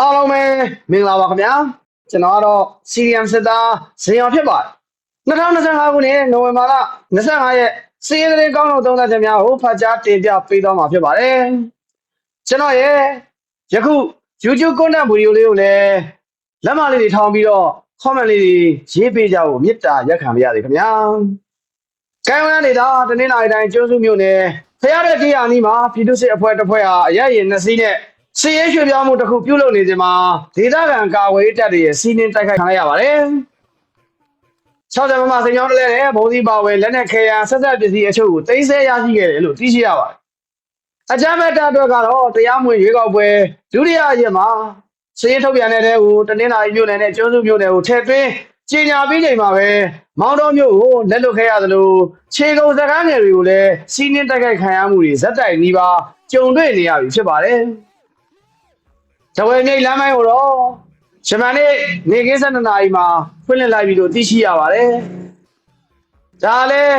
အားလုံးပဲမင်္ဂလာပါခင်ဗျာကျွန်တော်ကတော့ CRM စစ်သားဇင်အောင်ဖြစ်ပါတယ်2025ခုနှစ်နိုဝင်ဘာလ25ရက်စီးရဲတဲ့ကောင်းလို့သုံးသပ်ချက်များကိုဖတ်ကြားတင်ပြပေးသွားမှာဖြစ်ပါတယ်ကျွန်တော်ရဲ့ယခု YouTube content video လေးကိုလည်းလက်မလေးတွေထောင်းပြီးတော့ comment လေးတွေရေးပေးကြဖို့မေတ္တာရက်ခံပါရစေခင်ဗျာကိုင်းဝန်းနေတာတနင်္လာရီတိုင်းကျွန်းစုမြို့နယ်ဖရတဲ့ကြီးယာနီမှာပြည်သူ့စစ်အဖွဲ့တစ်ဖွဲ့ဟာအရရင်နှစ်စီးနဲ့ စီရဲရွှေပြောင်းမှုတစ်ခုပြုလုပ်နေစဉ်မှာဒေသခံကာဝေးတပ်တွေရဲ့စီးနင်းတိုက်ခိုက်ခံရပါတယ်60မမစိန်ကြောင်းတလဲနဲ့ဘုံစီပါဝဲလက်နက်ခဲယံဆက်ဆက်ပစ္စည်းအချို့ကိုသိမ်းဆဲရရှိခဲ့တယ်လို့သိရှိရပါတယ်အကြမ်းဖက်တပ်အတွက်ကတော့တရားမဝင်ရွေးကောက်ပွဲဒုတိယရက်မှာစီရင်ထုတ်ပြန်တဲ့တဲ့ကိုတနင်္လာရီမြို့နယ်နဲ့ကျွန်းစုမြို့နယ်ကိုထည့်သွင်းကြေညာပြီးချိန်မှာပဲမောင်တော်မြို့ကိုလက်လွတ်ခဲ့ရသလိုခြေကုပ်စကားငယ်တွေကိုလည်းစီးနင်းတိုက်ခိုက်ခံရမှုတွေဇက်တိုင်နီးပါးကြုံတွေ့နေရပြီဖြစ်ပါတယ်။ တဝဲမြိတ်လမ်းမိုင်းကိုတော့ရှမန်နေ့နေကင်း7နာရီမှာဖွင့်လှစ်လိုက်ပြီလို့သိရှိရပါတယ်။ဒါလည်း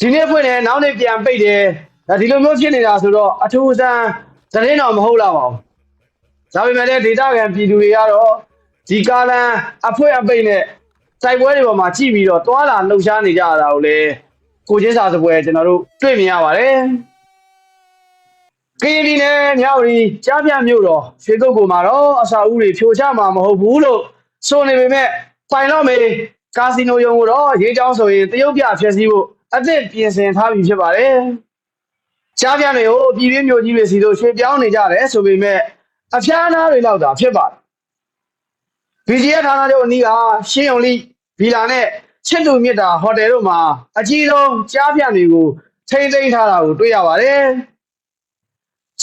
ဒီနေ့ဖွင့်တယ်နောက်နေ့ပြန်ပိတ်တယ်ဒါဒီလိုမျိုးဖြစ်နေတာဆိုတော့အထူးအဆန်းသတင်းတော်မဟုတ်တော့ပါဘူး။ဒါပေမဲ့လည်းဒေတာခံပြည်သူတွေကတော့ဒီကားလန်အဖွင့်အပိတ်နဲ့စိုက်ပွဲတွေပေါ်မှာကြည့်ပြီးတော့တွာလာလှုပ်ရှားနေကြရတာကိုလည်းကိုချင်းစာစပွဲကျွန်တော်တို့တွေ့မြင်ရပါတယ်။ ကရင်ပြည်နယ်ညောင်ရီကြားပြမြို့တော်ရွှေကုတ်ကိုမှာတော့အစာအုပ်တွေဖြိုချမှာမဟုတ်ဘူးလို့ဆိုနေပေမဲ့ပိုင်တော့မေကာစီနိုယုံကိုတော့ရေးချောင်းဆိုရင်တရုတ်ပြဖျက်ဆီးဖို့အသင့်ပြင်ဆင်ထားပြီဖြစ်ပါတယ်။ကြားပြတွေကိုပြည်တွင်းမြို့ကြီးတွေစီတို့ရွှေ့ပြောင်းနေကြတယ်ဆိုပေမဲ့အဖျားအနားတွေလောက်သာဖြစ်ပါတယ်။ BGF ဌာနချုပ်အနီးကရှင်းုံလိဗီလာနဲ့ချစ်လူမြစ်တာဟိုတယ်တို့မှာအကြီးဆုံးကြားပြတွေကိုထိမ့်သိမ်းထားတာကိုတွေ့ရပါတယ်။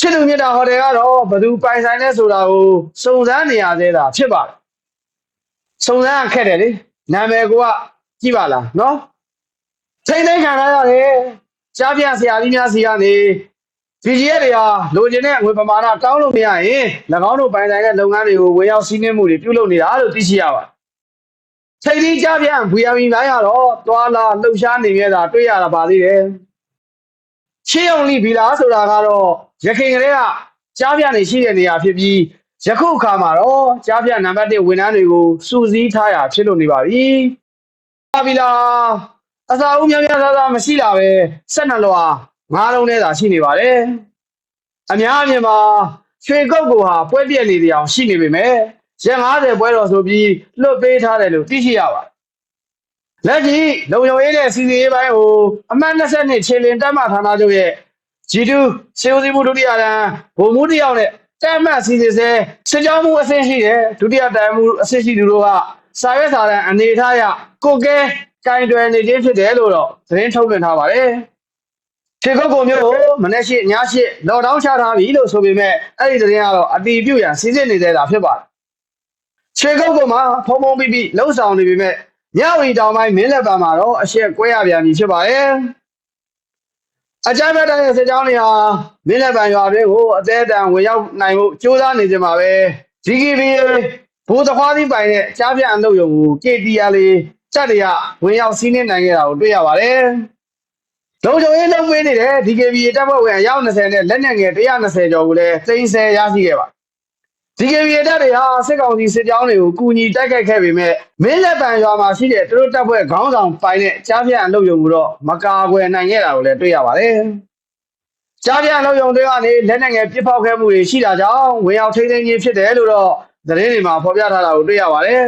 ချစ်လူမြစ်တာဟိုတယ်ကတော့ဘယ်သူပိုင်ဆိုင်လဲဆိုတာကိုစုံစမ်းနေရသေးတာဖြစ်ပါတယ်။စုံစမ်းရခက်တယ်လေ။နာမည်ကကြည့်ပါလားနော်။ထိမ့်သိမ်းခံရရတယ်။ကြားပြဆရာကြီးများစီကနေ BGF တွေဟာလိုချင်တဲ့ငွေပမာဏတောင်းလို့မရရင်၎င်းတို့ပိုင်ဆိုင်တဲ့လုပ်ငန်းတွေကိုဝင်ရောက်စီးနင်းမှုတွေပြုလုပ်နေတာလို့သိရှိရပါတယ်။ထိပ်ပြီးကြားပြန် VRV လိုင်းကတော့တွာလာလှုပ်ရှားနေမြဲတာတွေ့ရတာပါသေးတယ်။ရှေးအောင်လိဗီလာဆိုတာကတော့ ရခိုင်ကလေးကကြားပြန်နေရှိတဲ့နေရာဖြစ်ပြီးယခုအခါမှာတော့ကြားပြန်နံပါတ်1ဝန်ထမ်းတွေကိုစုစည်းထားရဖြစ်လို့နေပါပြီ။ပါဗီလာအစာအုပ်များများသားသားမရှိလာပဲ12လွာငါးလုံးနဲ့သာရှိနေပါတယ်။အများအမြင်မှာရွှေကုတ်ကိုဟာပွဲပြက်နေတယ်အောင်ရှိနေပေမဲ့ရက်90ပွဲတော်ဆိုပြီးလွတ်ပေးထားတယ်လို့သိရှိရပါတယ်။လက်ရှိလုံယုံရေးတဲ့စီစီရေးပိုင်းကိုအမှတ်22ခြေလင်တက်မှဌာနချုပ်ရဲ့ G2 စေဦးစီးမှုဒုတိယတန်းဗိုလ်မှူးတယောက်နဲ့တက်မှတ်စီစီဆဲစစ်ကြောမှုအဆင့်ရှိတဲ့ဒုတိယတန်းမှုအဆင့်ရှိသူတို့ကစာရွက်စာတမ်းအနေထားရကိုကဲကင်တွယ်နေခြင်းဖြစ်တယ်လို့တော့သတင်းထုတ်ပြန်ထားပါတယ်။ခြေကုတ်ကိုမျိုးကိုမနေ့ရှိညရှိလော်ဒေါင်းချထားပြီလို့ဆိုပေမဲ့အဲ့ဒီသတင်းကတော့အတီးပြုတ်ရန်စီစစ်နေသေးတာဖြစ်ပါတယ်။ခြေကုတ်ကမှဖုံဖုံပြီးပြီးလှုပ်ဆောင်နေပေမဲ့ညဝီတောင်ပိုင်းမင်းလက်ပံမှာတော့အရှက်ကွဲရပြန်ပြီဖြစ်ပါတယ်။ အကြမ်းဖက်တဲ့စစ်ကြောင်းတွေဟာမင်းလက်ပံရွာပြည်ကိုအသေးအတန်ဝင်ရောက်နိုင်မှုစူးစမ်းနေကြမှာပဲ GKB ဘိုးသခွားသီးပိုင်တဲ့ကြားပြအလုပ်ရုံကို KTR လေးစက်တွေကဝင်ရောက်စီးနင်းနိုင်ခဲ့တာကိုတွေ့ရပါတယ်။လုံခြုံရေးလုပ်ပေးနေတဲ့ DKB တပ်ဖွဲ့ဝင်အယောက်20နဲ့လက်နက်ငယ်120ကျော်ကိုလည်းသိမ်းဆည်းရရှိခဲ့ပါ DKB တပ်တွေဟာစစ်ကောင်စီစစ်ကြောင်းတွေကိုကူညီတိုက်ခိုက်ခဲ့ပေမဲ့မင်းလက်ပံရွာမှာရှိတဲ့သူတို့တပ်ဖွဲ့ခေါင်းဆောင်ပိုင်တဲ့ကြားပြအလုပ်ရုံကိုတော့မကာကွယ်နိုင်ခဲ့တာကိုလည်းတွေ့ရပါတယ်။ကြားပြအလုပ်ရုံတွေကနေလက်နက်ငယ်ပစ်ဖောက်ခဲ့မှုတွေရှိတာကြောင့်ဝင်ရောက်ထိန်းသိမ်းခြင်းဖြစ်တယ်လို့တော့သတင်းတွေမှာဖော်ပြထားတာကိုတွေ့ရပါတယ်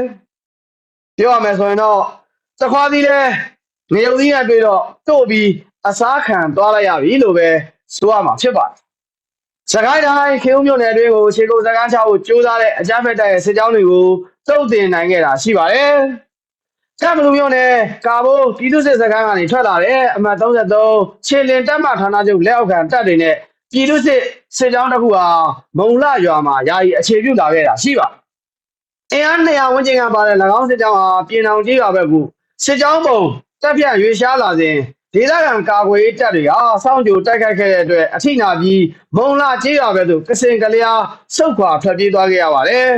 ။ပြောရမယ်ဆိုရင်တော့သခွားသီးလဲငရုံသီးနဲ့တွေ့တော့တို့ပြီးအစားခံသွားလိုက်ရပြီလို့ပဲဆိုရမှာဖြစ်ပါတယ်။ စကိုင်းတိုင်းခေုံမြို့နယ်အတွင်းကိုခြေကုပ်စကန်းချဖို့ကြိုးစားတဲ့အကြမ်းဖက်တပ်ရဲ့စစ်ကြောင်းတွေကိုတုတ်တင်နိုင်ခဲ့တာရှိပါတယ်။ဆက်မလူမျိုးနဲ့ကာဘိုးပြည်သူ့စစ်စခန်းကနေထွက်လာတဲ့အမှတ်33ခြေလင်တပ်မဌာနချုပ်လက်အောက်ခံတပ်တွေနဲ့ပြည်သူ့စစ်စစ်ကြောင်းတစ်ခုဟာမုံလရွာမှာယာယီအခြေပြုလာခဲ့တာရှိပါတယ်။အင်အား200ဝန်းကျင်ကပါတဲ့၎င်းစစ်ကြောင်းဟာပြင်အောင်ကြီးရွာဘက်ကိုစစ်ကြောင်းပုံတက်ပြန့်ရွေရှားလာစဉ် ဒေသခံကာကွယ်ရေးတပ်တွေဟာစောင့်ကြိုတိုက်ခိုက်ခဲ့တဲ့အတွက်အထိနာပြီးမုံလာကြီးရွာဘက်သို့ကစင်ကလျာစုတ်ခွာထွက်ပြေးသွားခဲ့ရပါတယ်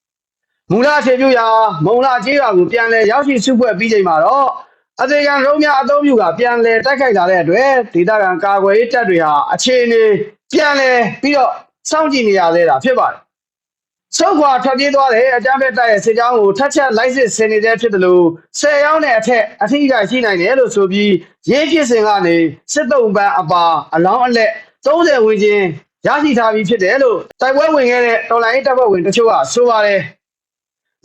။မူလအခြေပြုရာမုံလာကြီးရွာကိုပြန်လည်ရောက်ရှိစုဖွဲ့ပြီးချိန်မှာတော့အသေးခံရုံးများအသုံးပြုကပြန်လည်တိုက်ခိုက်လာတဲ့အတွက်ဒေသခံကာကွယ်ရေးတပ်တွေဟာအခြေအနေပြန်လည်ပြီးတော့စောင့်ကြည့်နေရသေးတာဖြစ်ပါတယ် ဆုတ်ခွာထွက်ပြေးသွားတယ်အကြမ်းဖက်တိုက်ရဲ့စစ်ကြောင်းကိုထက်ချက်လိုက်စစ်ဆင်နေတဲ့ဖြစ်တယ်လို့ဆယ်ရောင်းနဲ့အထက်အထိအကရှိနိုင်တယ်လို့ဆိုပြီးရေးဖြစ်စဉ်ကနေစစ်တုံးပန်းအပါအလောင်းအလက်30ဝန်းကျင်ရရှိထားပြီးဖြစ်တယ်လို့တိုက်ပွဲဝင်ခဲ့တဲ့တော်လိုင်းတပ်ဖွဲ့ဝင်တချို့ကဆိုပါတယ်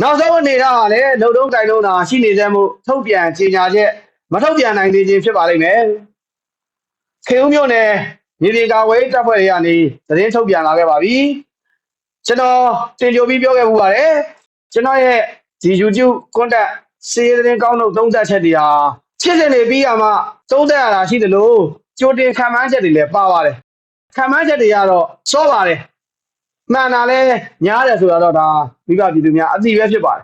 နောက်ဆုံးအနေထားကလည်းလုံတုံးတိုင်လုံးသာရှိနေတဲ့မှုထုတ်ပြန်ကြေညာချက်မထုတ်ပြန်နိုင်သေးခြင်းဖြစ်ပါလိမ့်မယ်ခေဦးမျိုးနဲ့မြေပြင်ကာဝေးတပ်ဖွဲ့တွေကနေသတင်းထုတ်ပြန်လာခဲ့ပါပြီ ကျွန်တော်တင်ကြိုပြီးပြောခဲ့မှုပါတယ်ကျွန်တော်ရဲ့ဒီ YouTube content စီးရင်ကောင်းတို့သုံးသက်ချက်တွေဟာချစ်စင်နေပြီးရမှသုံးသက်ရတာရှိတယ်လို့ကြိုတင်ခံမှန်းချက်တွေလည်းပါပါတယ်ခံမှန်းချက်တွေကတော့စောပါတယ်မှန်တာလဲညားတယ်ဆိုတော့ဒါမိဘပြည်သူများအသိပဲဖြစ်ပါတယ်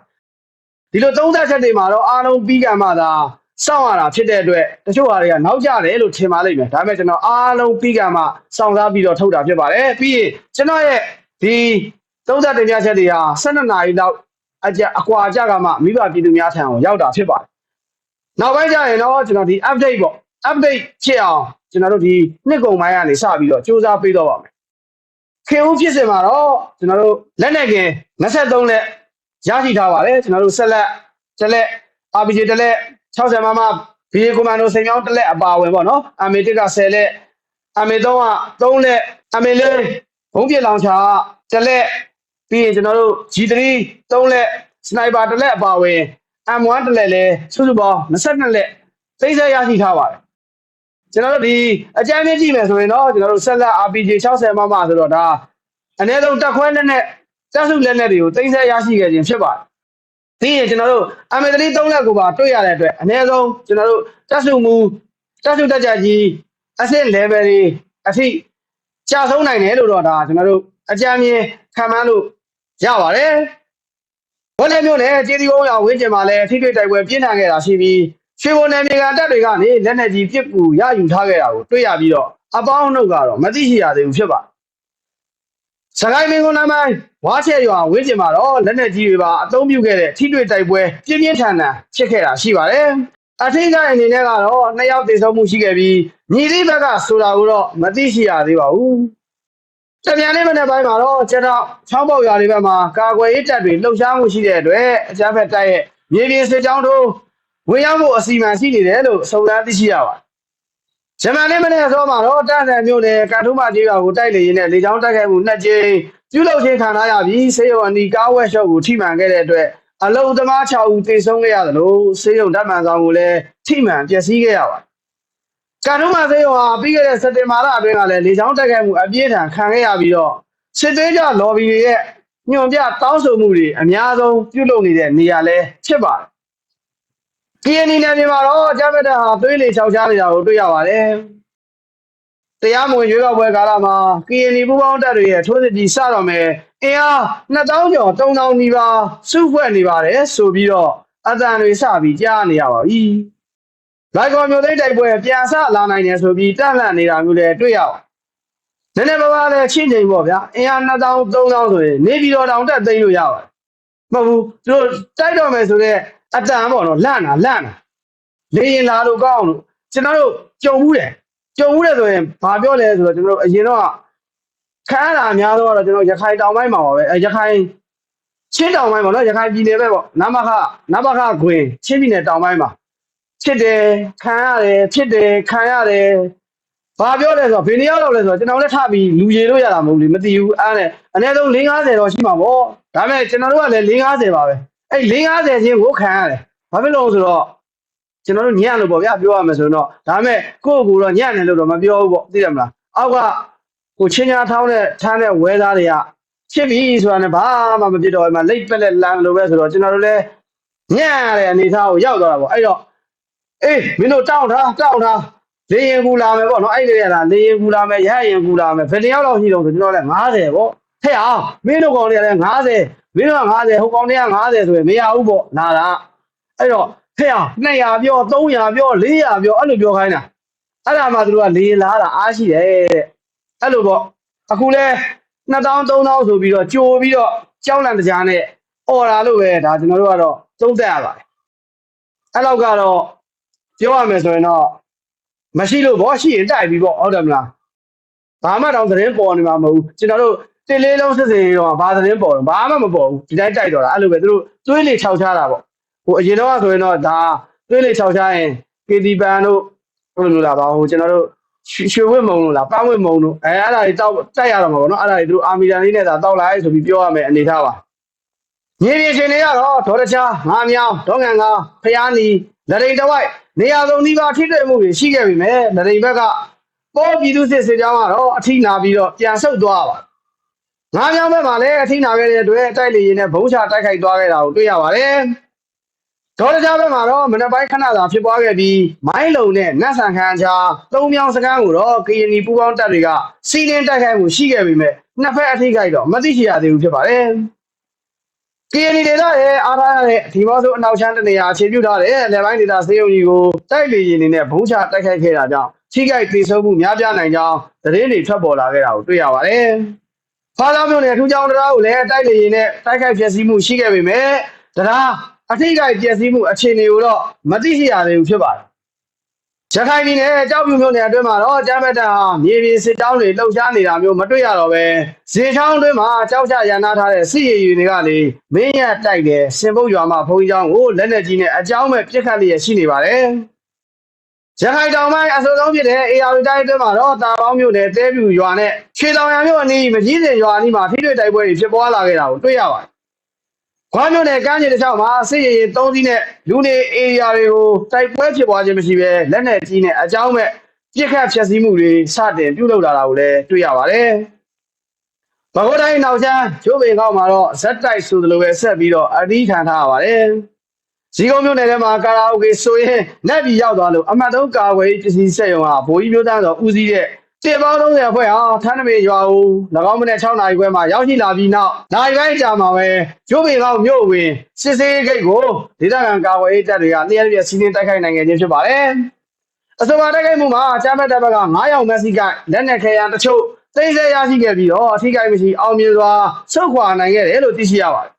ဒီလိုသုံးသက်ချက်တွေမှာတော့အားလုံးပြီးကမှသာစောင့်ရတာဖြစ်တဲ့အတွက်တချို့ဟာတွေကနောက်ကျတယ်လို့ထင်ပါလိမ့်မယ်ဒါပေမဲ့ကျွန်တော်အားလုံးပြီးကမှစောင့်စားပြီးတော့ထုတ်တာဖြစ်ပါတယ်ပြီးရင်ကျွန်တော်ရဲ့ ဒီသုံးသက်တင်ပြချက်တွေဟာ12နာရီလောက်အကြအကွာကြကမှမိဘပြည်သူများထံကိုရောက်တာဖြစ်ပါတယ်။နောက်ပိုင်းကျရင်တော့ကျွန်တော်ဒီ update ပေါ့ update ဖြစ်အောင်ကျွန်တော်တို့ဒီနှစ်ကုန်ပိုင်းကနေစပြီးတော့စူးစမ်းပေးတော့ပါမယ်။ခင်ဦးဖြစ်စင်မှာတော့ကျွန်တော်တို့လက်နဲ့ကင်23လက်ရရှိထားပါတယ်ကျွန်တော်တို့ဆက်လက်တစ်လက် RPG တစ်လက်60မမ VA commando စိန်ပြောင်းတစ်လက်အပါဝင်ပေါ့နော်။ AME 1က10လက် AME 3က3လက် AME 4ဘုံ ပြစ်လောင်ချာကတစ်လက်ပြီးရင်ကျွန်တော်တို့ G3 3လက်စနိုက်ပါတစ်လက်အပါအဝင် M1 တစ်လက်လဲစုစုပေါင်း22လက်သိမ်းဆည်းရရှိထားပါတယ်ကျွန်တော်တို့ဒီအကြမ်းမြင့်ကြည့်မယ်ဆိုရင်တော့ကျွန်တော်တို့ဆက်လက် RPG 60မမဆိုတော့ဒါအနည်းဆုံးတက်ခွဲလက်နဲ့တက်စုလက်နဲ့တွေကိုသိမ်းဆည်းရရှိခဲ့ခြင်းဖြစ်ပါတယ်ပြီးရင်ကျွန်တော်တို့ M3 3လက်ကိုပါတွေ့ရတဲ့အတွက်အနည်းဆုံးကျွန်တော်တို့တက်စုမူတက်စုတက်ကြကြီးအဆင့် level တွေအထိ ကြာဆုံးနိုင်တယ်လို့တော့ဒါကျွန်တော်တို့အကြမ်းမြင့်ခံမှန်းလို့ရပါတယ်။ဘောလည်းမျိုးနဲ့ကျေးဇူးအောင်ရဝင်းကျင်မှာလည်းထိတွေ့တိုက်ပွဲပြင်းထန်ခဲ့တာရှိပြီးရွှေဘုံနယ်မြေကတပ်တွေကနေလက်နက်ကြီးပစ်ကူရယူထားခဲ့တာကိုတွေ့ရပြီးတော့အပေါင်းနှုတ်ကတော့မသိရှိရသေးဘူးဖြစ်ပါစကိုင်းမင်းကုန်းလမ်းပိုင်းဝါချဲရွာဝင်းကျင်မှာတော့လက်နက်ကြီးတွေပါအသုံးပြုခဲ့တဲ့ထိတွေ့တိုက်ပွဲပြင်းပြင်းထန်ထန်ဖြစ်ခဲ့တာရှိပါတယ်။ အထင်ကအနေနဲ့ကတော့နှစ်ယောက်တည်ဆုံမှုရှိခဲ့ပြီးညီလေးဘက်ကဆိုတာကိုတော့မသိရှိရသေးပါဘူး။တပြန်လေးမနေ့ပိုင်းမှာတော့ကျွန်တော်ချောင်းပေါက်ရွာတွေဘက်မှာကာကွယ်ရေးတပ်တွေလှုပ်ရှားမှုရှိတဲ့အတွက်အကြမ်းဖက်တပ်ရဲ့မြေပြင်စစ်ကြောင်းတို့ဝင်ရောက်မှုအစီအမံရှိနေတယ်လို့စုံစမ်းသိရှိရပါတယ်။ဂျမန်လေးမနေ့အစောမှာတော့တန်ဆန်မြို့နယ်ကာထုမကြီးရွာကိုတိုက်လေရင်နဲ့လေကြောင်းတိုက်ခိုက်မှုနှစ်ကြိမ်ပြုလုပ်ခြင်းခံရပြီးစေယုံအနီကားဝက်ရှော့ကိုထိမှန်ခဲ့တဲ့အတွက် အလုံသမား6ဦးသေဆုံးခဲ့ရတယ်လို့စေယုံဓာတ်မှန်ဆောင်ကိုလည်းထိမှန်ပျက်စီးခဲ့ရပါတယ်။ကာထုမစေးရောဟာပြီးခဲ့တဲ့စက်တင်ဘာလအတွင်းကလည်းလေချောင်းတက်ခဲ့မှုအပြည့်အထန်ခံခဲ့ရပြီးတော့စစ်သေးကြလော်ဘီတွေရဲ့ညွန်ပြတောင်းဆိုမှုတွေအများဆုံးပြုလုပ်နေတဲ့နေရာလဲဖြစ်ပါတယ်။ KNY နယ်မြေမှာတော့ဂျမက်တာဟာသွေးလေချောက်ချားနေတာကိုတွေ့ရပါတယ်။တရားမဝင်ရွေးကောက်ပွဲကာလမှာ KNY ပူးပေါင်းတပ်တွေရဲ့ထိုးစစ်ကြီးစတော့မယ် အင်အား2000ကျော်3000နီးပါးစုဖွဲ့နေပါတယ်ဆိုပြီးတော့အတန်တွေစပြီးကြားနေရပါပြီ။လိုက်ကော်မျိုးသိမ်းတိုက်ပွဲပြန်ဆလာနိုင်တယ်ဆိုပြီးတက်လှန်နေတာမျိုးလည်းတွေ့ရအောင်။နည်းနည်းပါးပါးလည်းချင်းချင်းပေါ့ဗျာ။အင်အား2000 3000ဆိုရင်နေပြည်တော်တောင်တက်သိမ်းလို့ရပါတယ်။မဟုတ်ဘူးသူတို့တိုက်တော့မယ်ဆိုတော့အတန်ပေါ့နော်လန့်တာလန့်တာလေရင်လာလို့ကောင်းလို့ကျွန်တော်တို့ကြုံမှုတယ်ကြုံမှုတယ်ဆိုရင်ဘာပြောလဲဆိုတော့ကျွန်တော်တို့အရင်တော့ ခန်းလာအများဆုံးကတော့ကျွန်တော်ရခိုင်တောင်ပိုင်းမှာပါပဲအဲရခိုင်ချင်းတောင်ပိုင်းပေါ့နော်ရခိုင်ပြည်နယ်ပဲပေါ့နမခနမခခွင်ချင်းပြည်နယ်တောင်ပိုင်းမှာဖြစ်တယ်ခံရတယ်ဖြစ်တယ်ခံရတယ်ဘာပြောလဲဆိုတော့ဘယ်နေရာတော့လဲဆိုတော့ကျွန်တော်လည်းထပြီးလူရေလို့ရတာမဟုတ်ဘူးလေမသိဘူးအဲ့နဲ့အနည်းဆုံး450တော့ရှိမှာပေါ့ဒါပေမဲ့ကျွန်တော်တို့ကလည်း450ပါပဲအဲ့450ချင်းကိုခံရတယ်ဘာဖြစ်လို့လဲဆိုတော့ကျွန်တော်တို့ညံ့လို့ပေါ့ဗျာပြောရမယ်ဆိုရင်တော့ဒါပေမဲ့ကိုယ့်ကိုယ်တော့ညံ့တယ်လို့တော့မပြောဘူးပေါ့သိတယ်မလားအောက်က ကိုချင်းညာထောင်းတဲ့ထမ်းတဲ့ဝဲသားတွေကဖြစ်ပြီဆိုတာနဲ့ဘာမှမဖြစ်တော့ဘူးမှလိတ်ပက်လက်လမ်းလို့ပဲဆိုတော့ကျွန်တော်တို့လည်းညံ့ရတဲ့အနေအထားကိုရောက်သွားတာပေါ့အဲ့တော့အေးမင်းတို့တောင်းထားတောင်းထားလေရင်ကူလာမယ်ပေါ့နော်အဲ့ဒီရလားလေရင်ကူလာမယ်ရဟရင်ကူလာမယ်ဘယ်တစ်ယောက်လောက်ရှိတော့ဆိုကျွန်တော်လည်း90ပေါ့ဟဲ့အောင်မင်းတို့ကောင်တွေကလည်း90မင်းတို့က90ဟိုကောင်တွေက90ဆိုရင်မရဘူးပေါ့လာတာအဲ့တော့ဟဲ့အောင်200ပြော300ပြော400ပြောအဲ့လိုပြောခိုင်းတာအဲ့ဒါမှသူတို့ကလေလားတာအားရှိတယ်တဲ့ အဲ့လိုပေါ့အခုလဲ2000 3000ဆိုပြီးတော့ကြိုပြီးတော့ကြောက်လန့်တကြားနဲ့អော်တာလို့ပဲဒါကျွန်တော်တို့ကတော့သုံးသပ်ရပါတယ်အဲ့လောက်ကတော့ပြောရမယ်ဆိုရင်တော့မရှိလို့ဘောရှိရင်တိုက်ပြီပေါ့ဟုတ်တယ်မလားဘာမှတော့သတင်းပေါ်နေမှာမဟုတ်ဘူးကျွန်တော်တို့တစ်လေးလုံးစစ်စင်တော့ဘာသတင်းပေါ်တော့ဘာမှမပေါ်ဘူးဒီတိုင်းတိုက်တော့တာအဲ့လိုပဲသူတို့သွေးလေခြောက်ချတာပေါ့ဟိုအရင်တော့ဆိုရင်တော့ဒါသွေးလေခြောက်ချရင်ကေတီပန်တို့ဘယ်လိုလာပါဟိုကျွန်တော်တို့ ရွှေဝစ်မုံလို့လားပန်းဝစ်မုံတို့အဲအဲ့ဒါတွေတောက်တိုက်ရတော့မှာပေါ့နော်အဲ့ဒါတွေသူတို့အာမီတန်လေးနဲ့သာတောက်လိုက်ဆိုပြီးပြောရမယ်အနေထားပါမြေပြင်ရှင်တွေကတော့ဒေါ်တချာငါမြောင်ဒေါငံငါဖျားနီလရိန်တဝိုက်နေရာစုံဒီပါထိတွေ့မှုတွေရှိခဲ့ပြီမဲ့လရိန်ဘက်ကပေါ်ပြည်သူစစ်စစ်ကြောင်းကတော့အထိနာပြီးတော့ပြန်ဆုတ်သွားပါငါးမြောင်းဘက်မှာလည်းအထိနာခဲ့တဲ့အတွက်တိုက်လေရင်နဲ့ဘုံချတိုက်ခိုက်သွားခဲ့တာကိုတွေ့ရပါတယ်။ ဒေါ်ရကြဘက်မှာတော့မနက်ပိုင်းခဏသာဖြစ်ပွားခဲ့ပြီးမိုင်းလုံနဲ့နတ်ဆန်ခန်းချာသုံးမြောင်းစကန်းကိုတော့ကရင်နီပူပေါင်းတပ်တွေကစီးနင်းတိုက်ခိုက်မှုရှိခဲ့ပေမဲ့နှစ်ဖက်အထိခိုက်တော့မသိရှိရသေးဘူးဖြစ်ပါတယ်။ကရင်နီဒေသရဲ့အားထားရတဲ့ဒီမော့ဆိုအနောက်ချမ်းတနေရာအခြေပြုထားတဲ့လက်ပိုင်းဒေသစေယုံကြီးကိုတိုက်လေရင်နဲ့ဘုံချတိုက်ခိုက်ခဲ့တာကြောင့်ထိခိုက်ဒေဆုံးမှုများပြားနိုင်ကြောင်းသတင်းတွေထွက်ပေါ်လာခဲ့တာကိုတွေ့ရပါတယ်။ဖားသောမျိုးနဲ့ထူးချောင်းတရားကိုလည်းတိုက်လေရင်နဲ့တိုက်ခိုက်ဖျက်ဆီးမှုရှိခဲ့ပေမဲ့တရား အထိကိပျက်စီးမှုအခြေအနေကိုတော့မသိရှိရသေးဘူးဖြစ်ပါတယ်။ရခိုင်ပြည်နယ်ကြောက်ပြူမြို့နယ်အတွင်းမှာတော့ကျမ်းမတ်တန်ဟာမြေပြင်စစ်တောင်းတွေလှုပ်ရှားနေတာမျိုးမတွေ့ရတော့ပဲဇေချောင်းအတွင်းမှာကြောက်ချရန်နာထားတဲ့စစ်ရည်ရည်တွေကလေမင်းရတိုက်တဲ့စင်ပုတ်ရွာမှာဘုံကြီးကျောင်းကိုလက်နက်ကြီးနဲ့အကြောင်းမဲ့ပြစ်ခတ်လျက်ရှိနေပါတယ်။ရခိုင်တောင်ပိုင်းအဆိုဆုံးဖြစ်တဲ့ AR တိုင်းအတွင်းမှာတော့တာပေါင်းမြို့နယ်တဲပြူရွာနဲ့ခြေတောင်ရံမြို့အနီးမကြီးစင်ရွာအနီးမှာထိတွေ့တိုက်ပွဲတွေဖြစ်ပွားလာခဲ့တာကိုတွေ့ရပါတယ်။ ခွမ်းမြို့နယ်ကမ်းခြေတစ်လျှောက်မှာစစ်ရေးရင်၃စီးနဲ့လူနေ AR တွေကိုတိုက်ပွဲဖြစ်ပွားခြင်းမရှိဘဲလက်နက်ကြီးနဲ့အကြောင်းမဲ့ပြစ်ခတ်ဖျက်ဆီးမှုတွေစတင်ပြုလုပ်လာတာကိုလည်းတွေ့ရပါတယ်။ဘဂိုးတိုင်းနောက်ချမ်းကျိုးပေကောက်မှာတော့ဇက်တိုက်ဆိုသလိုပဲဆက်ပြီးတော့အသီးခံထားရပါတယ်။ဇီကုံမြို့နယ်ထဲမှာကာရာအိုကေဆိုရင်လက်ပြီးရောက်သွားလို့အမှတ်သုံးကာဝယ်ရေးပစ္စည်းစက်ရုံဟာဗိုလ်ကြီးမျိုးသားတော်ဦးစီးတဲ့ တေပေါင်း30အဖွဲ့ဟာထန်းနမေရွာကို၎င်းမနေ့6နာရီခွဲမှာရောက်ရှိလာပြီးနောက်နိုင်ပိုင်းကြာမှာပဲကျိုးပေကောက်မြို့ဝင်စစ်စေးဂိတ်ကိုဒေသခံကာဝယ်ရေးတပ်တွေကလျှက်လျက်စီးနင်းတိုက်ခိုက်နိုင်ခဲ့ခြင်းဖြစ်ပါတယ်။အဆိုပါတိုက်ခိုက်မှုမှာချမ်းဘတ်တပ်ဘက်က9ရောက်မက်ဆီကလက်နက်ခဲယံတချို့သိမ်းဆည်းရရှိခဲ့ပြီးတော့အထိကိမရှိအောင်မြင်စွာဆုတ်ခွာနိုင်ခဲ့တယ်လို့သိရှိရပါတယ်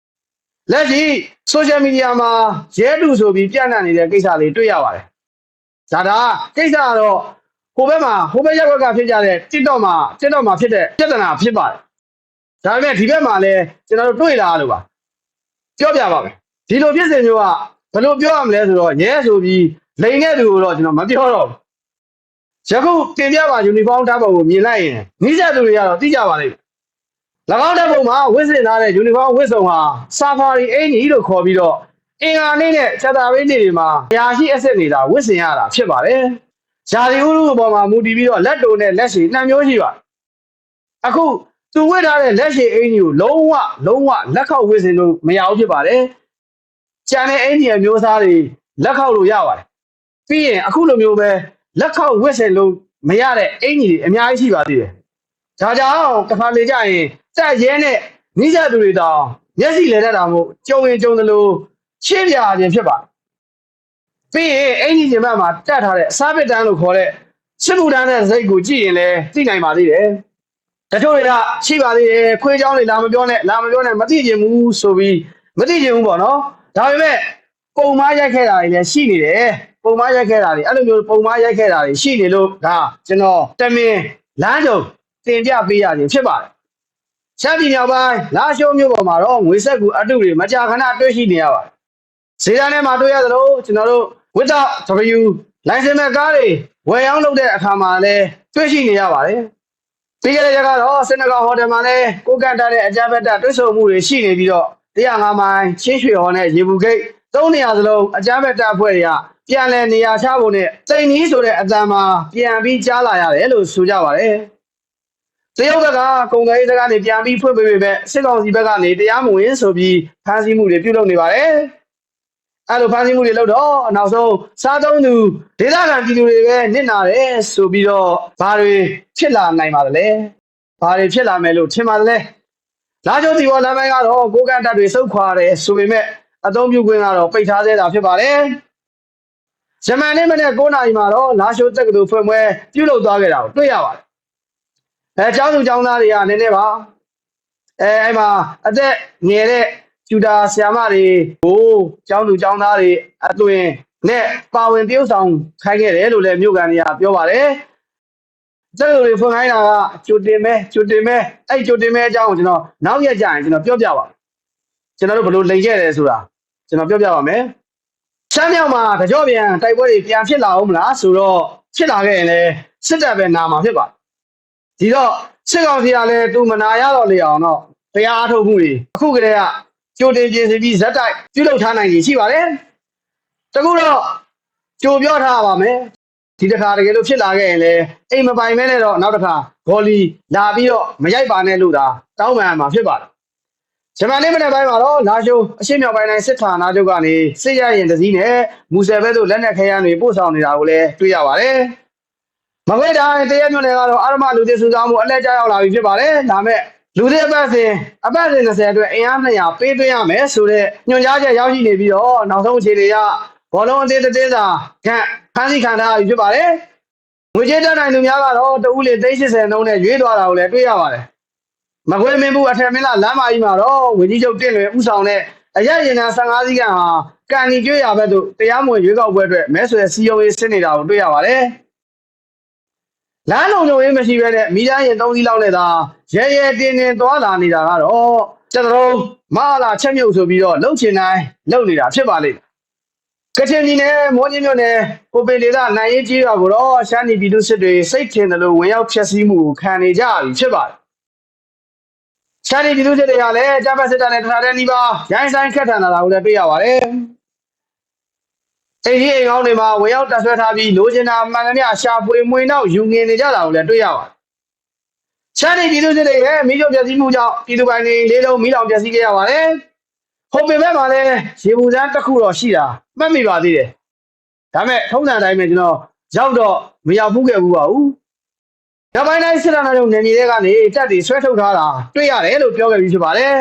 ။လက်ရှိ social media မှာရဲတူဆိုပြီးပြန့်နှံ့နေတဲ့ကိစ္စလေးတွေ့ရပါတယ်။ဒါဒါကိစ္စကတော့ ဟိုဘက်မှာဟိုဘက်ရက်ွက်ကဖြစ်ကြတဲ့ TikTok မှာ TikTok မှာဖြစ်တဲ့ပြဿနာဖြစ်ပါတယ်။ဒါပေမဲ့ဒီဘက်မှာလည်းကျွန်တော်တို့တွေ့လာလို့ပါ။ပြောပြပါမယ်။ဒီလိုဖြစ်စဉ်မျိုးကဘယ်လိုပြောရမလဲဆိုတော့ရဲဆိုပြီးလိန်တဲ့သူကိုတော့ကျွန်တော်မပြောတော့ဘူး။ယခုတင်ပြပါယူနီဖောင်းတပ်ပုံကိုမြင်လိုက်ရင်မိစက်သူတွေကတော့သိကြပါလိမ့်မယ်။၎င်းတပ်ပုံမှာဝစ်စင်ထားတဲ့ယူနီဖောင်းဝစ်စုံဟာဆာဖာရီအင်ကြီးလို့ခေါ်ပြီးတော့အင်္ဂါနေ့နဲ့ချက်တာဝင်းနေ့တွေမှာရာရှိအဆက်နေတာဝစ်စင်ရတာဖြစ်ပါတယ်။ ဂျာဒီဥရုအပေါ်မှာမူတည်ပြီးတော့လက်တုံနဲ့လက်ရှိနှစ်မျိုးရှိပါတယ်။အခုသူဝစ်ထားတဲ့လက်ရှိအင်ကြီးကိုလုံးဝလုံးဝလက်ခောက်ဝစ်စင်လို့မရဘူးဖြစ်ပါတယ်။ကျန်တဲ့အင်ကြီးအမျိုးအစားတွေလက်ခောက်လို့ရပါတယ်။ပြီးရင်အခုလိုမျိုးပဲလက်ခောက်ဝစ်စင်လို့မရတဲ့အင်ကြီးတွေအများကြီးရှိပါသေးတယ်။ဒါကြောင့်တစ်ခါလေကြရင်တက်ရဲနဲ့နိစ္စသူတွေတောင်မျက်စိလဲတတ်တာမို့ကြုံရင်ကြုံသလိုရှင်းပြခြင်းဖြစ်ပါတယ်။ ပြီးရင်အင်ကြီးကျင်ဘက်မှာတက်ထားတဲ့အစားပစ်တန်းလို့ခေါ်တဲ့စစ်မှုတန်းတဲ့စိတ်ကိုကြည့်ရင်လည်းသိနိုင်ပါသေးတယ်။တချို့တွေကရှိပါသေးတယ်ခွေးเจ้าတွေလာမပြောနဲ့လာမပြောနဲ့မသိကျင်ဘူးဆိုပြီးမသိကျင်ဘူးပေါ့နော်။ဒါပေမဲ့ပုံမားရိုက်ခဲ့တာတွေလည်းရှိနေတယ်။ပုံမားရိုက်ခဲ့တာတွေအဲ့လိုမျိုးပုံမားရိုက်ခဲ့တာတွေရှိနေလို့ဒါကျွန်တော်တမင်လမ်းကြုံတင်ပြပေးရခြင်းဖြစ်ပါတယ်။ရှမ်းပြည်မြောက်ပိုင်းလာရှိုးမြို့ပေါ်မှာတော့ငွေဆက်ကူအတုတွေမကြာခဏတွေ့ရှိနေရပါတယ်။ဈေးတန်းထဲမှာတွေ့ရသလိုကျွန်တော်တို့ ဝစ်တော့ W လိုင်စင်မဲ့ကားတွေဝယ်ရောင်းလုပ်တဲ့အခါမှာလည်းတွေ့ရှိနေရပါတယ်။ပြီးခဲ့တဲ့ရက်ကတော့စင်နဂါဟိုတယ်မှာလည်းကိုကန့်တက်တဲ့အကြမ်းဖက်တပ်တွေ့ဆုံမှုတွေရှိနေပြီးတော့105မိုင်ချင်းရွှေဟော်နဲ့ရေဘူးဂိတ်သုံးနေရာစလုံးအကြမ်းဖက်တပ်အဖွဲ့တွေကပြန်လည်နေရာချဖို့နဲ့စိန်နီးဆိုတဲ့အတန်မှာပြန်ပြီးကြားလာရတယ်လို့ဆိုကြပါတယ်။တရုတ်ဘက်ကကုန်သွယ်ရေးစကားနေပြန်ပြီးဖွင့်ပေးပေမဲ့စစ်ကောင်စီဘက်ကနေတရားမဝင်ဆိုပြီးဖမ်းဆီးမှုတွေပြုလုပ်နေပါတယ်။ အဲလိုဖမ်းဆီးမှုတွေလုပ်တော့နောက်ဆုံးစားသုံးသူဒေသခံပြည်သူတွေပဲနစ်နာတယ်ဆိုပြီးတော့ဘာတွေဖြစ်လာနိုင်ပါသလဲ။ဘာတွေဖြစ်လာမယ်လို့ထင်ပါသလဲ။လာကျိုးတီဝါလမ်းပိုင်းကတော့ကိုကန့်တပ်တွေစုတ်ခွာတယ်ဆိုပေမဲ့အသုံးပြုခွင့်ကတော့ပိတ်ထားသေးတာဖြစ်ပါတယ်။ဂျမန်နေ့မနေ့9နာရီမှာတော့လာရှိုးတက္ကသိုလ်ဖွင့်ပွဲပြုလုပ်သွားခဲ့တာကိုတွေ့ရပါတယ်။အဲကျောင်းသူကျောင်းသားတွေကနည်းနည်းပါအဲအဲ့မှာအသက်ငယ်တဲ့ ကျူတာဆရာမတွေကိုကျောင်းသူကျောင်းသားတွေအသွင်နဲ့ပါဝင်ပြုဆောင်ခိုင်းခဲ့တယ်လို့လည်းမြို့ကန်တွေကပြောပါတယ်စက်လို့တွေဖွင့်ခိုင်းတာကကြိုတင်မဲကြိုတင်မဲအဲ့ကြိုတင်မဲအကြောင်းကိုကျွန်တော်နောက်ရက်ကြရင်ကျွန်တော်ပြောပြပါကျွန်တော်တို့ဘယ်လိုလိန်ခဲ့တယ်ဆိုတာကျွန်တော်ပြောပြပါမယ်ချမ်းမြောက်မှာတကြော့ပြန်တိုက်ပွဲတွေပြန်ဖြစ်လာအောင်မလားဆိုတော့ဖြစ်လာခဲ့ရင်လည်းစစ်တပ်ပဲနာမှာဖြစ်ပါဒီတော့စစ်ကောင်စီကလည်းသူမနာရတော့လေအောင်တော့တရားအထုတ်မှုတွေအခုကတည်းက ကြိုတင်ပြင်ဆင်ပြီးဇက်တိုက်ပြုလုပ်ထားနိုင်ကြီးရှိပါတယ်တကူတော့ကြိုပြောထားပါမယ်ဒီတစ်ခါတကယ်လို့ဖြစ်လာခဲ့ရင်လည်းအိမ်မပိုင်မဲနဲ့တော့နောက်တစ်ခါဂေါ်လီလာပြီးတော့မရိုက်ပါနဲ့လို့သာတောင်းပန်မှာဖြစ်ပါတယ်ဂျမန်လေးမနေ့ပိုင်းမှာတော့လာရှိုးအရှေ့မြောက်ပိုင်းတိုင်းစစ်ဌာနချုပ်ကနေစစ်ရရင်တစည်းနဲ့မူဆယ်ဘက်သို့လက်နက်ခဲယမ်းတွေပို့ဆောင်နေတာကိုလည်းတွေ့ရပါတယ်မကွေးတိုင်းတရက်မြို့နယ်ကတော့အာရမလူသစ်စုဆောင်မှုအလက်ကျရောက်လာပြီဖြစ်ပါတယ်ဒါမဲ့ လူသစ်အပတ်စဉ်အပတ်စဉ်30အတွက်အင်အား200ပေးသွင်းရမယ်ဆိုတဲ့ညွှန်ကြားချက်ရောက်ရှိနေပြီးတော့နောက်ဆုံးအခြေအနေကဘောလုံးအသေးသေးသာခန့်ဖမ်းဆီးခံထားရပြီဖြစ်ပါတယ်ငွေကြေးတက်နိုင်သူများကတော့တဦးလေ380နှုန်းနဲ့ရွေးသွားတာကိုလည်းတွေ့ရပါတယ်မကွေးမင်းဘူးအထက်မင်းလာလမ်းမကြီးမှာတော့ဝင်းကြီးချုပ်တင့်လွင်ဥဆောင်တဲ့အရက်ရင်နာ15စီးကဟာကန်ကြီးကျွေးရဘက်သို့တရားမဝင်ရွေးကောက်ပွဲအတွက်မဲဆွယ်စီယုံရေးဆင်းနေတာကိုတွေ့ရပါတယ် လမ်းလုံးလုံးရေးမရှိဘဲနဲ့မိသားရင်3စီးလောက်နဲ့သာရဲရဲတင်းတင်းသွားလာနေတာကတော့ကျတော်မဟာလာချက်မြုပ်ဆိုပြီးတော့လှုပ်ချင်တိုင်းလှုပ်နေတာဖြစ်ပါလိမ့်ကချင်ပြည်နယ်မောကြီးမြို့နယ်ကိုပင်ဒေသနိုင်ရေးကြီးရွာကိုတော့ရှမ်းပြည်ပြည်သူစစ်တွေစိတ်ထင်တယ်လို့ဝင်ရောက်ဖျက်ဆီးမှုကိုခံနေကြရပြီဖြစ်ပါတယ်ရှမ်းပြည်ပြည်သူစစ်တွေကလည်းဂျပန်စစ်တပ်နဲ့တခါတည်းနီးပါးရိုင်းဆိုင်ခက်ထန်လာတာကိုလည်းတွေ့ရပါတယ် အိမ်ကြီးအိမ်ကောင်းတွေမှာဝင်ရောက်တပ်ဆွဲထားပြီးလိုချင်တာမှန်သမျှရှာဖွေမွေနောက်ယူငင်နေကြတာကိုလည်းတွေ့ရပါတယ်ရှမ်းပြည်ပြည်သူစစ်တွေရဲ့မိချုပ်ပျက်စီးမှုကြောင့်ပြည်သူပိုင်တွေလေးလုံးမိလောင်ပျက်စီးခဲ့ရပါတယ်ဟိုပင်ဘက်မှာလည်းရေဘူးစမ်းတစ်ခုတော့ရှိတာမှတ်မိပါသေးတယ်ဒါမဲ့ထုံးစံအတိုင်းပဲကျွန်တော်ရောက်တော့မရောက်ဘူးခဲ့ဘူးပါဘူး။ညပိုင်းတိုင်းစစ်တပ်တို့နေမြေတွေကနေတက်တွေဆွဲထုတ်ထားတာတွေ့ရတယ်လို့ပြောခဲ့ပြီးဖြစ်ပါတယ်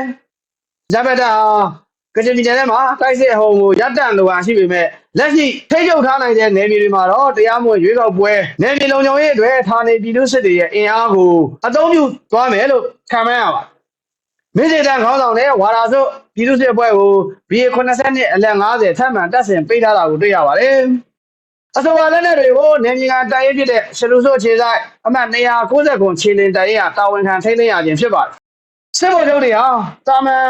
။ဂျပက်တာ ကချင်ပြည်နယ်ထဲမှာတိုက်စစ်အဟုံကိုရပ်တန့်လိုအားရှိပေမဲ့လက်ရှိထိတ်ချုပ်ထားနိုင်တဲ့နယ်မြေတွေမှာတော့တရားမဝင်ရွေးကောက်ပွဲနယ်မြေလုံခြုံရေးအတွက်ဌာနေပြည်သူစစ်တွေရဲ့အင်အားကိုအသုံးပြုသွားမယ်လို့ခံမှန်းရပါတယ်။မင်းစေတန်ခေါင်းဆောင်တဲ့ဝါရာစုပြည်သူစစ်ပွဲကို BA80 နဲ့အလက်90ထပ်မံတက်ဆင်ပေးထားတာကိုတွေ့ရပါတယ်။အဆိုပါလက်နက်တွေကိုနေမြေကတိုင်ရင်ဖြစ်တဲ့ရှလူဆိုခြေဆိုင်အမှတ်290ခုခြေလင်တိုင်ရင်တာဝန်ခံထိန်းသိမ်းရခြင်းဖြစ်ပါတယ်။စစ်ဘုံချုပ်တွေဟာတာမန်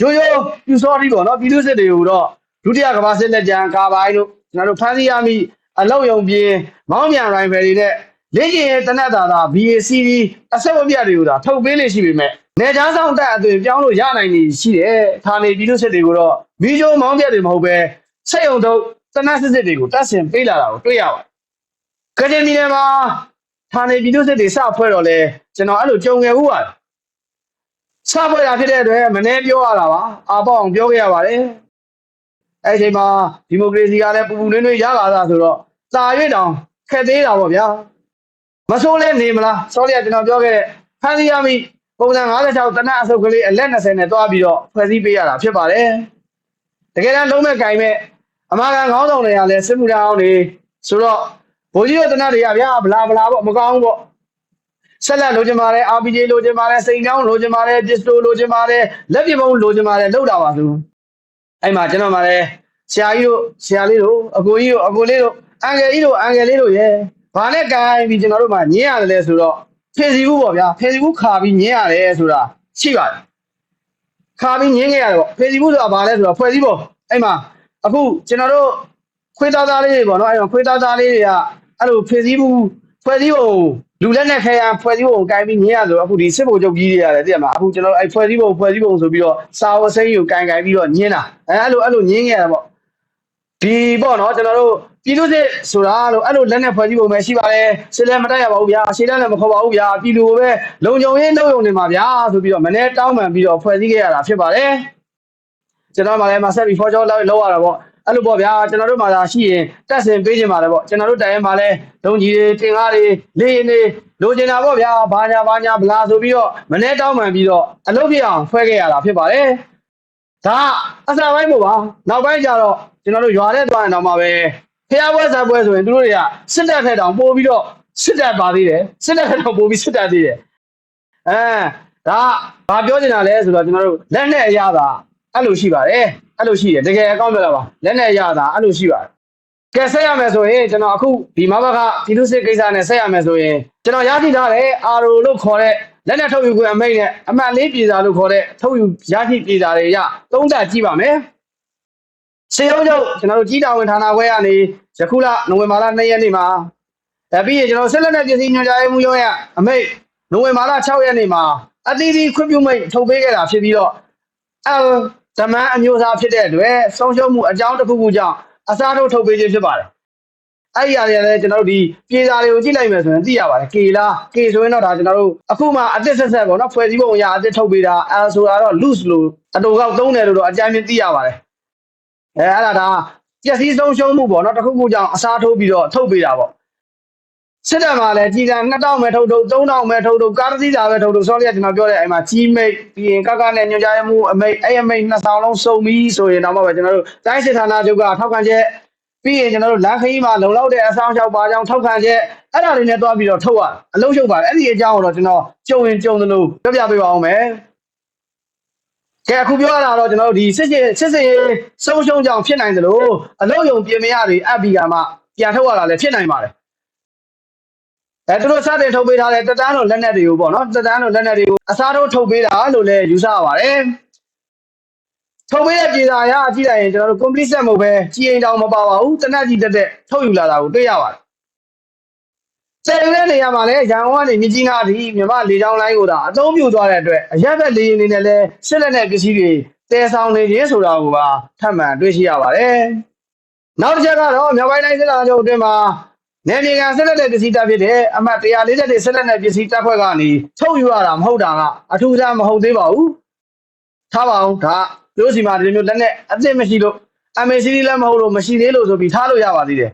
ရိုးရိုးပြူစောတိပေါ့နော်ပြည်သူစစ်တွေကိုတော့ဒုတိယကမ္ဘာစစ်လက်ကျန်ကာဘိုင်းတို့ကျွန်တော်တို့ဖမ်းဆီးရမိအလောက်ယုံပြင်းမောင်းမြန်ရိုင်ဖယ်တွေနဲ့လက်ကျင်ရဲ့တနက်တာတာ BACD အဆက်အပြတ်တွေကိုဒါထုတ်ပေးလေရှိပေမဲ့နေချားဆောင်တက်အသွင်ပြောင်းလို့ရနိုင်နေရှိတယ်။ဌာနေပြည်သူစစ်တွေကိုတော့မီးကြိုးမောင်းပြတ်တွေမဟုတ်ပဲစိတ်ုံတော့တနက်စစ်စစ်တွေကိုတက်ဆင်ပေးလာတာကိုတွေ့ရပါတယ်။ကကြင်ပြည်နယ်မှာဌာနေပြည်သူစစ်တွေစဖွဲ့တော့လဲကျွန်တော်အဲ့လိုကြုံခဲ့ဘူးပါတယ်။ စဖွဲ့တာဖြစ်တဲ့အတွက်မနေ့ပြောရတာပါ။အာပေါ့အောင်ပြောခဲ့ရပါတယ်။အဲ့ဒီအချိန်မှာဒီမိုကရေစီကလည်းပူပူနွေးနွေးရလာတာဆိုတော့စာရွေ့တောင်ခက်သေးတာပေါ့ဗျာ။မဆိုးလဲနေမလား။စောလျကကျွန်တော်ပြောခဲ့တဲ့ဖန်စီရမိပုံစံ56တနက်အစုပ်ကလေးအလက်20နဲ့တွားပြီးတော့ဖွဲ့စည်းပေးရတာဖြစ်ပါတယ်။တကယ်တမ်းလုံးမဲ့ကင်မဲ့အမာခံခေါင်းဆောင်တွေကလည်းစစ်မှုထမ်းအောင်နေဆိုတော့ဘိုးကြီးတို့တနက်တွေကဗျာဘလာဘလာပေါ့မကောင်းဘူးပေါ့ ဆက်လက်လိုချင်ပါတယ် RPG လိုချင်ပါတယ်စိန်ချောင်းလိုချင်ပါတယ်ပစ္စတိုလိုချင်ပါတယ်လက်ပြပုံလိုချင်ပါတယ်လောက်တာပါသူအဲ့မှာကျွန်တော်မှလည်းဆရာကြီးတို့ဆရာလေးတို့အကိုကြီးတို့အကိုလေးတို့အန်ကယ်ကြီးတို့အန်ကယ်လေးတို့ရဲ့ဘာနဲ့ကိုင်းပြီးကျွန်တော်တို့မှညင်းရတယ်လဲဆိုတော့ဖေစီဘူးပေါ့ဗျာဖေစီဘူးခါပြီးညင်းရတယ်ဆိုတာရှိပါတယ်ခါပြီးညင်းခဲ့ရတယ်ပေါ့ဖေစီဘူးဆိုတာဘာလဲဆိုတော့ဖွဲ့စည်းပုံအဲ့မှာအခုကျွန်တော်တို့ခွေးသားသားလေးတွေပေါ့နော်အဲ့တော့ခွေးသားသားလေးတွေကအဲ့လိုဖေစည်းမှု ဖွဲ့စည်းပုံလူလက်နဲ့ခဲရန်ဖွဲ့စည်းပုံကိုကင်ပြီးညင်းရဆိုအခုဒီစစ်ဘုံချုပ်ကြီးတွေရတယ်သိရမှာအခုကျွန်တော်တို့အဲ့ဖွဲ့စည်းပုံဖွဲ့စည်းပုံဆိုပြီးတော့စာဝစိမ့်ကိုကင်ကင်ပြီးတော့ညင်းတာအဲ့အဲ့လိုအဲ့လိုညင်းခဲ့ရပေါ့ဒီပေါ့နော်ကျွန်တော်တို့ပြည်သူစစ်ဆိုတာလို့အဲ့လိုလက်နဲ့ဖွဲ့စည်းပုံပဲရှိပါတယ်စစ်လည်းမတက်ရပါဘူးဗျာရှေ့လည်းမခေါ်ပါဘူးဗျာပြည်သူကိုပဲလုံခြုံရေးလုပ်ရုံနေမှာဗျာဆိုပြီးတော့မနေ့တောင်းပန်ပြီးတော့ဖွဲ့စည်းခဲ့ရတာဖြစ်ပါတယ်ကျွန်တော်မှလည်းမဆက်ပြီးဖော်ကြောလောက်လောက်ရတာပေါ့ အဲ့လိုပေါ့ဗျာကျွန်တော်တို့မှသာရှိရင်တက်ဆင်ပေးခြင်းပါလေပေါ့ကျွန်တော်တို့တိုင်ရင်မှလည်းဒုံကြီးတွေတင်ကားတွေလေးရင်တွေလိုချင်တာပေါ့ဗျာဘာညာဘာညာဘလာဆိုပြီးတော့မနေ့တောင်းပန်ပြီးတော့အလုပ်ပြအောင်ဖွဲ့ခဲ့ရတာဖြစ်ပါတယ်ဒါအစပိုင်းမို့ပါနောက်ပိုင်းကျတော့ကျွန်တော်တို့ရွာထဲသွားရင်တော့မှပဲဖျားပွဲစားပွဲဆိုရင်သူတို့တွေကစစ်တပ်ထက်တောင်ပို့ပြီးတော့စစ်တပ်ပါသေးတယ်စစ်တပ်ထက်တောင်ပို့ပြီးစစ်တပ်သေးတယ်အဲဒါဘာပြောချင်တာလဲဆိုတော့ကျွန်တော်တို့လက်နဲ့အရသာ အဲ့လိုရှိပါတယ်အဲ့လိုရှိတယ်တကယ်အကောင့်ပြောတာပါလက်နဲ့အရသာအဲ့လိုရှိပါတယ်ကဲဆက်ရမယ်ဆိုရင်ကျွန်တော်အခုဒီမဘကပြည်သူစစ်ကိစ္စနဲ့ဆက်ရမယ်ဆိုရင်ကျွန်တော်ရရှိထားတဲ့အာရိုလို့ခေါ်တဲ့လက်နဲ့ထုတ်ယူခွင့်အမိန့်နဲ့အမှတ်လေးပြည်စာလို့ခေါ်တဲ့ထုတ်ယူရရှိပြည်စာတွေရသုံးသပ်ကြည့်ပါမယ်စေရုံးချုပ်ကျွန်တော်တို့ကြီးတာဝန်ဌာနခွဲကနေယခုလနိုဝင်ဘာလ2ရက်နေ့မှာဒါပြီးရင်ကျွန်တော်ဆက်လက်နဲ့ပြည်စည်းညွှန်ကြားရေးမှူးရုံးရအမိန့်နိုဝင်ဘာလ6ရက်နေ့မှာအသီးသီးခွင့်ပြုမိန့်ထုတ်ပေးခဲ့တာဖြစ်ပြီးတော့အ လဓမ္မအမျိုးသားဖြစ်တဲ့အတွက်ဆုံးရှုံးမှုအကြောင်းတစ်ခုခုကြောင့်အစားထိုးထုတ်ပေးခြင်းဖြစ်ပါတယ်အဲ့ဒီအရာတွေလည်းကျွန်တော်တို့ဒီပြေစာတွေကိုကြည့်လိုက်မယ်ဆိုရင်သိရပါတယ်ကေလားကေဆိုရင်တော့ဒါကျွန်တော်တို့အခုမှအသစ်ဆက်ဆက်ပေါ့နော်ဖွဲ့စည်းပုံအရာအသစ်ထုတ်ပေးတာအဲဆိုတာတော့ loose လို့အတူကောက်သုံးတယ်လို့တော့အကြမ်းဖျင်းသိရပါတယ်အဲအဲ့ဒါဒါပျက်စီးဆုံးရှုံးမှုပေါ့နော်တစ်ခုခုကြောင့်အစားထိုးပြီးတော့ထုတ်ပေးတာပေါ့ စစ်တပ်မှာလည်းကြီးစံ2000ပဲထုတ်ထုတ်3000ပဲထုတ်ထုတ်ကားတစ်စီးသာပဲထုတ်ထုတ်ဆောလျက်ကျွန်တော်ပြောတဲ့အိမ်မှာကြီးမိတ်ပြီးရင်ကကနဲ့ညွှန်ကြားမှုအမိတ်အဲ့အမိတ်နှစ်ဆောင်လုံးစုံပြီးဆိုရင်တော့မှပဲကျွန်တော်တို့တိုင်းစစ်ဌာနချုပ်ကထောက်ခံချက်ပြီးရင်ကျွန်တော်တို့လမ်းခရီးမှာလုံလောက်တဲ့အဆောင်အရှောက်ပါကြောင်းထောက်ခံချက်အဲ့ဒါတွေနဲ့တွားပြီးတော့ထုတ်ရအလုံးရှုပ်ပါတယ်အဲ့ဒီအကြောင်းကိုတော့ကျွန်တော်ကြုံရင်ကြုံသလိုပြောပြပေးပါအောင်မယ်ကဲအခုပြောရတာတော့ကျွန်တော်တို့ဒီစစ်စစ်စစ်စစ်ဆုံးရှုံးကြောင်ဖြစ်နိုင်သလိုအလုံးယုံပြင်မရတွေအပ်ပြီးကမှပြန်ထုတ်ရတာလည်းဖြစ်နိုင်ပါတယ် အဲသူတို့စတင်ထုတ်ပေးထားတဲ့တက်တန်းတို့လက်နက်တွေကိုပေါ့နော်တက်တန်းတို့လက်နက်တွေကိုအစားထိုးထုတ်ပေးတာလို့လည်းယူဆရပါတယ်ထုတ်ပေးတဲ့ပြည်သာရကြည့်လိုက်ရင်ကျွန်တော်တို့ complete set မဟုတ်ပဲကြီးရင်တောင်မပါပါဘူးတနက်ကြီးတက်တက်ထုတ်ယူလာတာကိုတွေ့ရပါတယ်။စေတဲ့နေရာမှာလည်းရန်ကုန်ကနေမြကြီးနားအထိမြမလေကြောင်းလိုင်းကိုဒါအသုံးပြုသွားတဲ့အတွက်အရက်ဘက်လေယာဉ်တွေနဲ့လည်းစစ်လက်နဲ့ပစ္စည်းတွေတည်ဆောင်နေခြင်းဆိုတာကိုပါထပ်မံတွေ့ရှိရပါတယ်။နောက်တစ်ချက်ကတော့မြောက်ပိုင်းတိုင်းစစ်လာချုပ်အတွင်းမှာ နေမြေကန်စစ်လက်တဲ့ပစ္စည်းတပ်ဖြစ်တဲ့အမှတ်140စစ်လက်နဲ့ပစ္စည်းတပ်ဖွဲ့ကနေထုတ်ယူရတာမဟုတ်တာကအထူးအဆန်းမဟုတ်သေးပါဘူး။ထားပါအောင်ဒါတို့စီမှာဒီလိုမျိုးလက်နဲ့အသစ်မရှိလို့ MACD လည်းမဟုတ်လို့မရှိသေးလို့ဆိုပြီးထားလို့ရပါသေးတယ်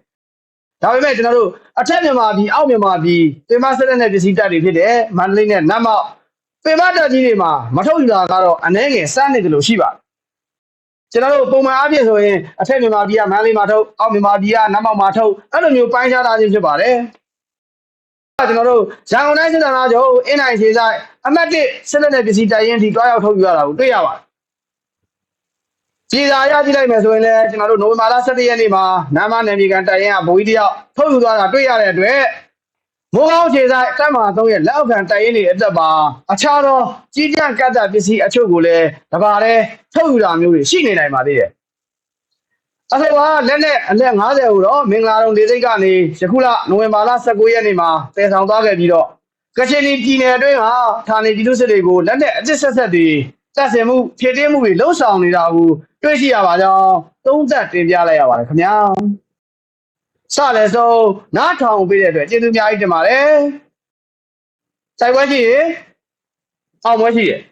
ဒါပေမဲ့ကျွန်တော်တို့အထက်မြန်မာပြည်အောက်မြန်မာပြည်ပင်မဆက်လက်နဲ့ပစ္စည်းတပ်တွေဖြစ်တဲ့မန္တလေးနဲ့နတ်မောက်ပင်မတပ်ကြီးတွေမှာမထုတ်ယူတာကတော့အနှဲငယ်စမ်းနေတယ်လို့ရှိပါတယ် ကျွန်တော်တို့ပုံမှန်အားဖြင့်ဆိုရင်အထက်မြန်မာပြည်ကမန္တလေးမှာထုတ်အောက်မြန်မာပြည်ကနတ်မောက်မှာထုတ်အဲ့လိုမျိုးပိုင်းခြားထားခြင်းဖြစ်ပါတယ်ကျွန်တော်တို့ရန်ကုန်တိုင်းစစ်ဌာနချုပ်အင်းနိုင်ခြေဆိုင်အမှတ်1ဆက်လက်နဲ့ပစ္စည်းတပ်ရင်းဒီတွားရောက်ထုတ်ယူရတာကိုတွေ့ရပါတယ်ပြည်သာရကြည့်လိုက်မယ်ဆိုရင်လည်းကျွန်တော်တို့နိုဝင်ဘာလ17ရက်နေ့မှာနာမနယ်မြေကန်တိုင်ရင်ကဘိုးကြီးတယောက်ထုတ်ယူသွားတာတွေ့ရတဲ့အတွက် မိုးကောင်းခြေဆိုင်တက်မှာသုံးရဲ့လက်အောက်ခံတိုင်ရင်တွေအသက်ပါအခြားသောကြီးကြပ်ကတ်တာပစ္စည်းအချို့ကိုလည်းတပါးတဲ့ထုတ်ယူတာမျိုးတွေရှိနေနိုင်ပါသေးတယ်အထက်ကလက်နဲ့အလက်90ကိုတော့မင်္ဂလာတုံလေးစိတ်ကနေယခုလနိုဝင်ဘာလ19ရက်နေ့မှာတည်ဆောင်သွားခဲ့ပြီးတော့ကချင်ပြည်နယ်အတွင်းကဌာနေပြည်သူစစ်တွေကိုလက်နဲ့အစ်ဆက်ဆက်တွေတပ်ဆင်မှုဖြည့်တင်းမှုတွေလှုပ်ဆောင်နေတာကိုတွေ့ရှိရပါကြောင်းသုံးသပ်တင်ပြလိုက်ရပါတယ်ခင်ဗျာ စလည်းဆုံးနားထောင်ပေးတဲ့အတွက်ကျေးဇူးအများကြီးတင်ပါတယ်စိုက်ပွဲရှိရင်အောင်ပွဲရှိတယ်